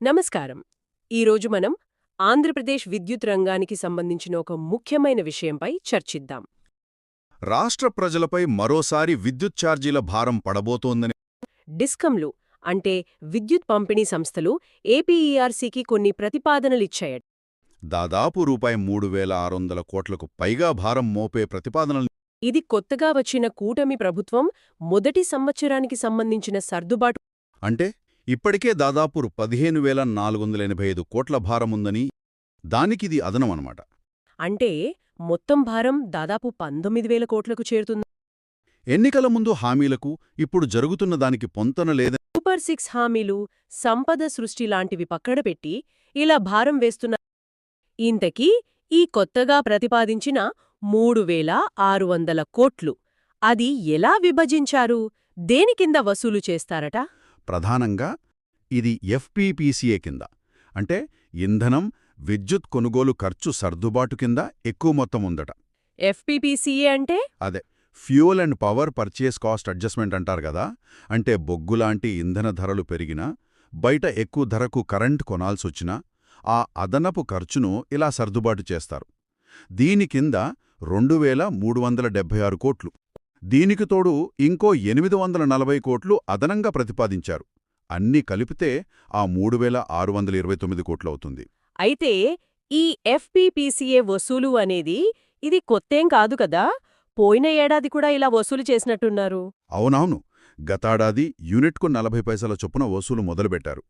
నమస్కారం. ఈరోజు మనం ఆంధ్రప్రదేశ్ విద్యుత్ రంగానికి సంబంధించిన ఒక ముఖ్యమైన విషయంపై చర్చిద్దాం. రాష్ట్ర ప్రజలపై మరోసారి విద్యుత్ ఛార్జీల భారం పడబోతోందని డిస్కంలు అంటే విద్యుత్ పంపిణీ సంస్థలు ఏపీఈఆర్సీకి కొన్ని ప్రతిపాదనలిచ్చాయట దాదాపు రూపాయి మూడు వేల ఆరు వందల కోట్లకు పైగా భారం మోపే ప్రతిపాదనలు ఇది కొత్తగా వచ్చిన కూటమి ప్రభుత్వం మొదటి సంవత్సరానికి సంబంధించిన సర్దుబాటు అంటే ఇప్పటికే దాదాపు పదిహేను వేల నాలుగు వందల ఎనభై ఐదు కోట్ల భారముందని దానికిది అదనమనమాట. అంటే మొత్తం భారం దాదాపు పంతొమ్మిది వేల కోట్లకు చేరుతుంది. ఎన్నికల ముందు హామీలకు ఇప్పుడు జరుగుతున్న దానికి పొంతన లేదని సూపర్ సిక్స్ హామీలు సంపద సృష్టి లాంటివి పక్కడపెట్టి ఇలా భారం వేస్తున్న ఇంతకీ ఈ కొత్తగా ప్రతిపాదించిన మూడు వేల ఆరు వందల కోట్లు అది ఎలా విభజించారు? దేని కింద వసూలు చేస్తారట? ప్రధానంగా ఇది ఎఫ్పీపీసీఏ కింద. అంటే ఇంధనం విద్యుత్ కొనుగోలు ఖర్చు సర్దుబాటు కింద ఎక్కువ మొత్తం ఉందట. ఎఫ్పీపీసీఏ అంటే? అదే fuel and power purchase cost adjustment అంటారు కదా. అంటే బొగ్గులాంటి ఇంధన ధరలు పెరిగినా బయట ఎక్కువ ధరకు కరెంట్ కొనాల్సొచ్చినా ఆ అదనపు ఖర్చును ఇలా సర్దుబాటు చేస్తారు. దీని కింద రెండు వేల మూడు వందల డెబ్బై ఆరు కోట్లు. దీనికి తోడు ఇంకో ఎనిమిది వందల నలభై కోట్లు అదనంగా ప్రతిపాదించారు. అన్నీ కలిపితే ఆ మూడు వేల ఆరు వందల ఇరవై తొమ్మిది కోట్లవుతుంది. అయితే ఈ ఎఫ్పీపీసీఏ వసూలు అనేది ఇది కొత్తేం కాదు కదా? పోయిన ఏడాది కూడా ఇలా వసూలు చేసినట్టున్నారు. అవునవును. గతాడాది యూనిట్కు నలభై పైసల చొప్పున వసూలు మొదలుపెట్టారు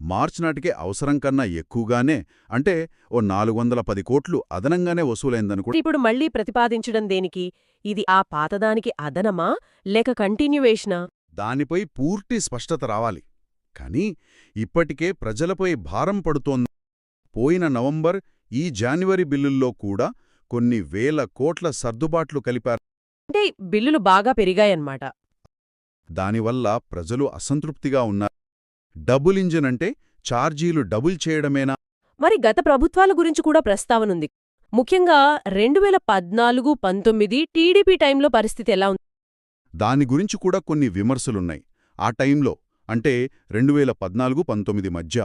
మార్చి నాటికే అవసరం కన్నా ఎక్కువగానే అంటే ఓ నాలుగు వందల పది కోట్లు అదనంగానే వసూలైందనుకో ఇప్పుడు మళ్ళీ ప్రతిపాదించడం దేనికి? ఇది ఆ పాతదానికి అదనమా? లేక కంటిన్యూవేషనా దానిపై పూర్తి స్పష్టత రావాలి. కానీ ఇప్పటికే ప్రజలపై భారం పడుతోంది. పోయిన నవంబర్ ఈ జాన్వరి బిల్లుల్లో కూడా కొన్ని వేల కోట్ల సర్దుబాట్లు కలిపారు. అంటే బిల్లులు బాగా పెరిగాయన్నమాట. దానివల్ల ప్రజలు అసంతృప్తిగా ఉన్నారు. డబుల్ ఇంజిన్ అంటే ఛార్జీలు డబుల్ చేయడమేనా? మరి గత ప్రభుత్వాల గురించి కూడా ప్రస్తావనుంది ముఖ్యంగా రెండు వేల పద్నాలుగు పంతొమ్మిది టీడీపీ టైంలో పరిస్థితి ఎలా ఉంది? దాని గురించి కూడా కొన్ని విమర్శలున్నాయి. ఆ టైంలో అంటే రెండు వేల పద్నాలుగు పంతొమ్మిది మధ్య.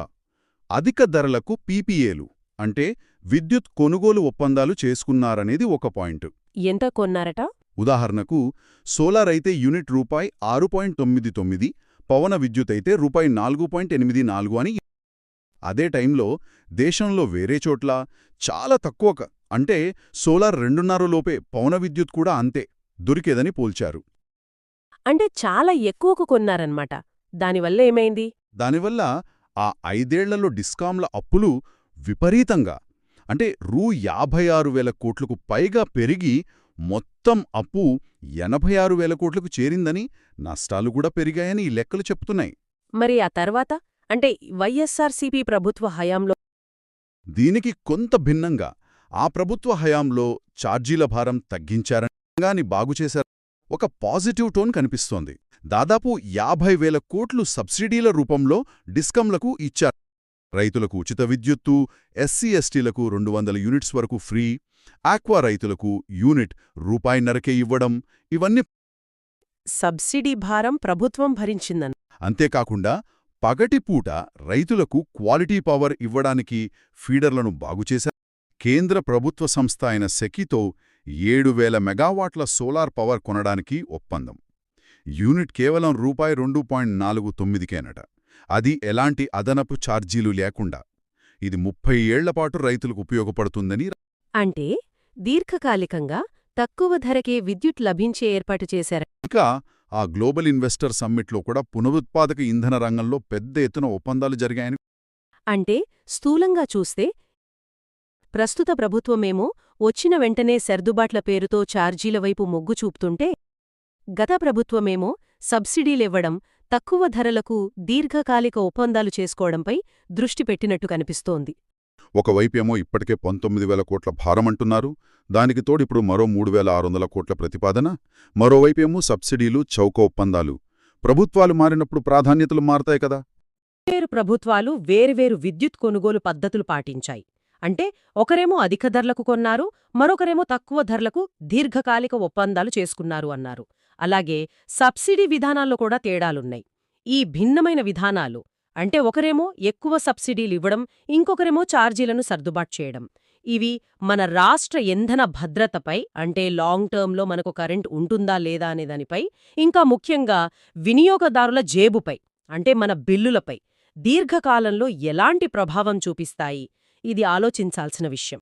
అధిక ధరలకు పీపీఏలు అంటే విద్యుత్ కొనుగోలు ఒప్పందాలు చేసుకున్నారనేది ఒక పాయింట్. ఎంత కొన్నారట? ఉదాహరణకు సోలార్ అయితే యూనిట్ రూపాయి ఆరు పాయింట్ తొమ్మిది తొమ్మిది పవన విద్యుత్ అయితే రూపాయి నాలుగు పాయింట్ ఎనిమిది నాలుగు అని అదే టైంలో దేశంలో వేరే చోట్ల చాలా తక్కువ అంటే సోలార్ రెండున్నర లోపే పవన విద్యుత్ కూడా అంతే దొరికేదని పోల్చారు. అంటే చాలా ఎక్కువకు కొన్నారన్నమాట. దానివల్ల ఏమైంది? దానివల్ల ఆ ఐదేళ్ళలో డిస్కాంల అప్పులు విపరీతంగా. అంటే రూ యాభై ఆరు వేల కోట్లకు పైగా పెరిగి మొత్తం అప్పు ఎనభై ఆరు వేల కోట్లకు చేరిందని నష్టాలు కూడా పెరిగాయని ఈ లెక్కలు చెప్తున్నాయి. మరి ఆ తర్వాత? అంటే వైఎస్సార్సీపీ ప్రభుత్వ హయాంలో దీనికి కొంత భిన్నంగా ఆ ప్రభుత్వ హయాంలో ఛార్జీల భారం తగ్గించారని బాగుచేశారు ఒక పాజిటివ్ టోన్ కనిపిస్తోంది. దాదాపు యాభై వేల కోట్లు సబ్సిడీల రూపంలో డిస్కంలకు ఇచ్చారు. రైతులకు ఉచిత విద్యుత్తు ఎస్సీ ఎస్టీలకు రెండు వందల యూనిట్స్ వరకు ఫ్రీ ఆక్వా రైతులకు యూనిట్ రూపాయిన్నరకే ఇవ్వడం ఇవన్నీ సబ్సిడీ భారం ప్రభుత్వం భరించిందన్న అంతేకాకుండా పగటిపూట రైతులకు క్వాలిటీ పవర్ ఇవ్వడానికి ఫీడర్లను బాగుచేశారు కేంద్ర ప్రభుత్వ సంస్థ అయిన సెకితో ఏడు వేల మెగావాట్ల సోలార్ పవర్ కొనడానికి ఒప్పందం. యూనిట్ కేవలం రూపాయి రెండు పాయింట్ నాలుగు తొమ్మిదికేనట. అది ఎలాంటి అదనపు ఛార్జీలు లేకుండా. ఇది ముప్పై ఏళ్ళపాటు రైతులకు ఉపయోగపడుతుందని అంటే దీర్ఘకాలికంగా తక్కువ ధరకే విద్యుత్ లభించే ఏర్పాటు చేశారు. ఇంకా ఆ గ్లోబల్ ఇన్వెస్టర్ సమ్మిట్లో కూడా పునరుత్పాదక ఇంధన రంగంలో పెద్ద ఎత్తున ఒప్పందాలు జరిగాయని అంటే స్థూలంగా చూస్తే ప్రస్తుత ప్రభుత్వమేమో వచ్చిన వెంటనే సర్దుబాట్ల పేరుతో ఛార్జీల వైపు మొగ్గు చూపుతుంటే గత ప్రభుత్వమేమో సబ్సిడీలివ్వడం తక్కువ ధరలకు దీర్ఘకాలిక ఒప్పందాలు చేసుకోవడంపై దృష్టి పెట్టినట్టు కనిపిస్తోంది. ఒకవైపేమో ఇప్పటికే పంతొమ్మిది వేల కోట్ల భారమంటున్నారు దానికి తోడిప్పుడు మరో మూడు వేల ఆరు వందల కోట్ల ప్రతిపాదన. మరోవైపేమో సబ్సిడీలు చౌక ఒప్పందాలు. ప్రభుత్వాలు మారినప్పుడు ప్రాధాన్యతలు మారతాయి కదా. వేరు ప్రభుత్వాలు వేరువేరు విద్యుత్ కొనుగోలు పద్ధతులు పాటించాయి. అంటే ఒకరేమో అధిక ధరలకు కొన్నారు మరొకరేమో తక్కువ ధరలకు దీర్ఘకాలిక ఒప్పందాలు చేసుకున్నారు అన్నారు. అలాగే సబ్సిడీ విధానాల్లో కూడా తేడాలున్నాయి. ఈ భిన్నమైన విధానాలు అంటే ఒకరేమో ఎక్కువ సబ్సిడీలు ఇవ్వడం ఇంకొకరేమో ఛార్జీలను సర్దుబాటు చేయడం. ఇవి మన రాష్ట్ర ఇంధన భద్రతపై అంటే లాంగ్ టర్మ్లో మనకు కరెంట్ ఉంటుందా లేదా అనే దానిపై ఇంకా ముఖ్యంగా వినియోగదారుల జేబుపై అంటే మన బిల్లులపై దీర్ఘకాలంలో ఎలాంటి ప్రభావం చూపిస్తాయి? ఇది ఆలోచించాల్సిన విషయం.